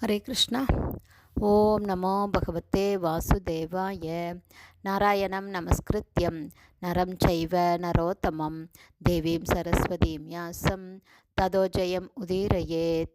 ஹரே கிருஷ்ணா. ஓம் நமோ பகவத்தே வாசுதேவாய. நாராயணம் நமஸ்கிருத்யம். நரம் சைவ நரோத்தமம். தேவீம் சரஸ்வதீம் யாசம். ததோஜயம் உதீரயேத்.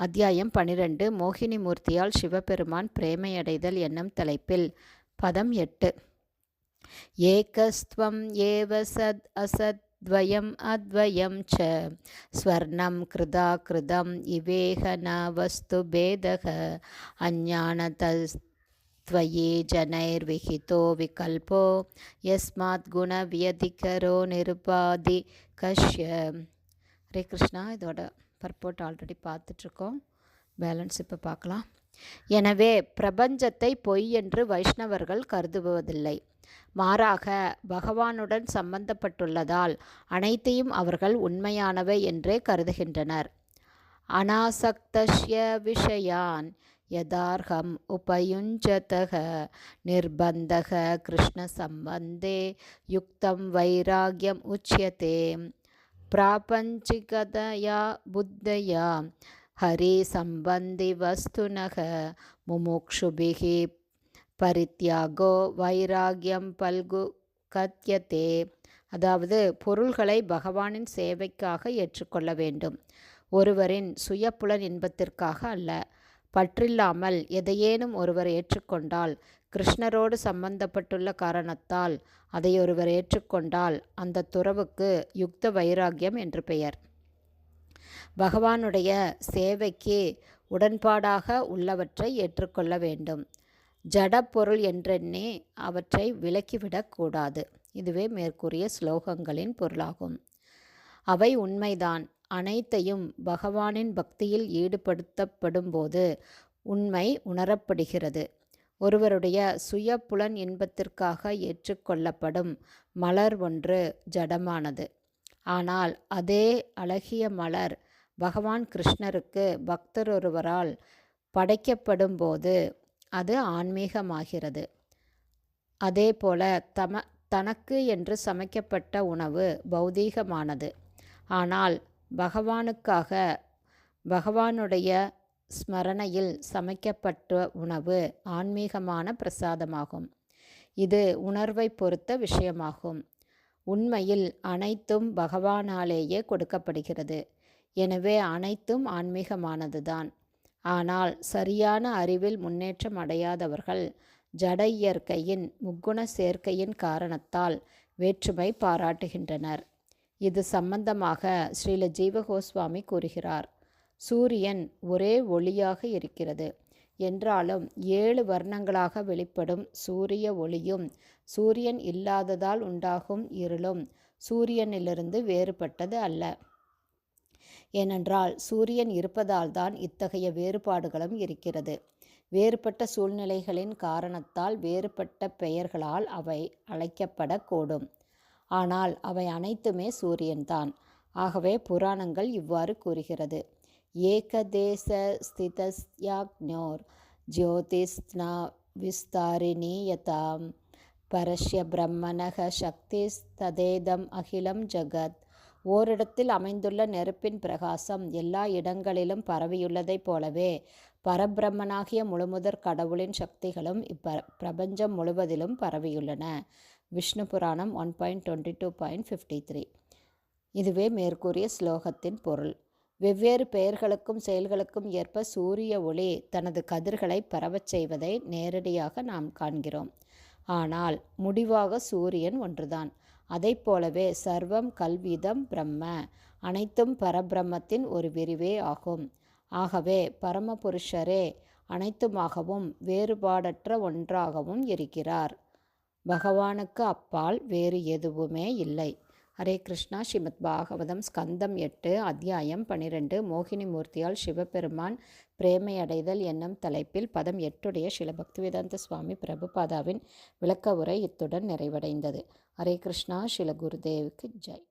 அத்தியாயம் பனிரெண்டு மோகினி மூர்த்தியால் சிவபெருமான் பிரேமையடைதல் என்னும் தலைப்பில் பதம் எட்டு ஏகஸ்துவம் ஏவ சத் அசத் द्वयम् अद्वयं च स्वर्णं कृदा कृदम् इवेह न वस्तुभेदः अज्ञानतस्त्वयि जनैर्विहितो विकल्पो यस्मात् गुणव्यधिकरो நிருபாதிகஷ்ய ஹரே கிருஷ்ணா. இதோட பர்போட் ஆல்ரெடி பார்த்துட்ருக்கோம். பேலன்ஸ் இப்போ பார்க்கலாம். எனவே பிரபஞ்சத்தை பொய் என்று வைஷ்ணவர்கள் கருதுவதில்லை. மாறாக பகவானுடன் சம்பந்தப்பட்டுள்ளதால் அனைத்தையும் அவர்கள் உண்மையானவை என்றே கருதுகின்றனர். அனாசக்தஷ்ய விஷயான் யதார்ஹம் உபயுஞ்சதக நிர்பந்தக கிருஷ்ண சம்பந்தே யுக்தம் வைராகியம் உச்சியதே. प्रापञ्चिकतया बुद्धया हरिसम्बन्धिवस्तुनः मुमुक्षुभिः பரித்யாகோ வைராகியம் பல்கு கத்தியத்தே அதாவது பொருள்களை பகவானின் சேவைக்காக ஏற்றுக்கொள்ள வேண்டும் ஒருவரின் சுயப்புலன் இன்பத்திற்காக அல்ல பற்றில்லாமல் எதையேனும் ஒருவர் ஏற்றுக்கொண்டால் கிருஷ்ணரோடு சம்பந்தப்பட்டுள்ள காரணத்தால் அதை ஒருவர் ஏற்றுக்கொண்டால் அந்த துறவுக்கு யுக்த வைராக்கியம் என்று பெயர். பகவானுடைய சேவைக்கு உடன்பாடாக உள்ளவற்றை ஏற்றுக்கொள்ள வேண்டும். ஜடப்பொருள் என்றெண்ணே அவற்றை விலக்கிவிடக்கூடாது இதுவே மேற்கூறிய ஸ்லோகங்களின் பொருளாகும். அவை உண்மைதான். அனைத்தையும் பகவானின் பக்தியில் ஈடுபடுத்தப்படும்போது உண்மை உணரப்படுகிறது. ஒருவருடைய சுய புலன் இன்பத்திற்காக ஏற்றுக்கொள்ளப்படும் மலர் ஒன்று ஜடமானது. ஆனால் அதே அழகிய மலர் பகவான் கிருஷ்ணருக்கு பக்தர் ஒருவரால் படைக்கப்படும் போது அது ஆன்மீகமாகிறது. அதே போல தம தனக்கு என்று சமைக்கப்பட்ட உணவு பௌதீகமானது. ஆனால் பகவானுக்காக பகவானுடைய ஸ்மரணையில் சமைக்கப்பட்ட உணவு ஆன்மீகமான பிரசாதமாகும். இது உணர்வை பொறுத்த விஷயமாகும். உண்மையில் அனைத்தும் பகவானாலேயே கொடுக்கப்படுகிறது. எனவே அனைத்தும் ஆன்மீகமானதுதான். ஆனால் சரியான அறிவில் முன்னேற்றம் அடையாதவர்கள் ஜட இயற்கையின் முக்குண சேர்க்கையின் காரணத்தால் வேற்றுமை பாராட்டுகின்றனர். இது சம்பந்தமாக ஸ்ரீல ஜீவகோஸ்வாமி கூறுகிறார். சூரியன் ஒரே ஒளியாக இருக்கிறது. என்றாலும் ஏழு வர்ணங்களாக வெளிப்படும் சூரிய ஒளியும் சூரியன் இல்லாததால் உண்டாகும் இருளும் சூரியனிலிருந்து வேறுபட்டது அல்ல. ஏனென்றால் சூரியன் இருப்பதால் தான் இத்தகைய வேறுபாடுகளும் இருக்கிறது. வேறுபட்ட சூழ்நிலைகளின் காரணத்தால் வேறுபட்ட பெயர்களால் அவை அழைக்கப்படக்கூடும். ஆனால் அவை அனைத்துமே சூரியன்தான். ஆகவே புராணங்கள் இவ்வாறு கூறுகிறது. ஏகதேச ஸ்திதஸ்யாக்ஞோர் ஜோதிஸ்னா விஸ்தாரிணீயதாம் பரஷ்ய பிரம்மணக சக்திஸ்ததேதம் அகிலம் ஜகத். ஓரிடத்தில் அமைந்துள்ள நெருப்பின் பிரகாசம் எல்லா இடங்களிலும் பரவியுள்ளதைப் போலவே பரபிரம்மனாகிய முழுமுதற் கடவுளின் சக்திகளும் இப்ப பிரபஞ்சம் முழுவதிலும் பரவியுள்ளன. Vishnu Puranam one point twenty two point fifty three இதுவே மேற்கூறிய ஸ்லோகத்தின் பொருள். வெவ்வேறு பெயர்களுக்கும் செயல்களுக்கும் ஏற்ப சூரிய ஒளி தனது கதிர்களை பரவச் செய்வதை நேரடியாக நாம் காண்கிறோம். ஆனால் முடிவாக சூரியன் ஒன்றுதான். அதை போலவே சர்வம் கல்விதம் பிரம்ம அனைத்தும் பரபிரம்மத்தின் ஒரு விரிவே ஆகும். ஆகவே பரமபுருஷரே அனைத்துமாகவும் வேறுபாடற்ற ஒன்றாகவும் இருக்கிறார். பகவானுக்கு அப்பால் வேறு எதுவுமே இல்லை. ஹரே கிருஷ்ணா ஸ்ரீமத் பாகவதம் ஸ்கந்தம் எட்டு அத்தியாயம் பனிரெண்டு மோகினி மூர்த்தியால் சிவபெருமான் பிரேமை அடைதல் என்னும் தலைப்பில் பதம் எட்டுடைய சில பக்திவேதாந்த சுவாமி பிரபுபாதாவின் விளக்க உரை இத்துடன் நிறைவடைந்தது. ஹரே கிருஷ்ணா ஸ்ரீல குருதேவுக்கு ஜெய்.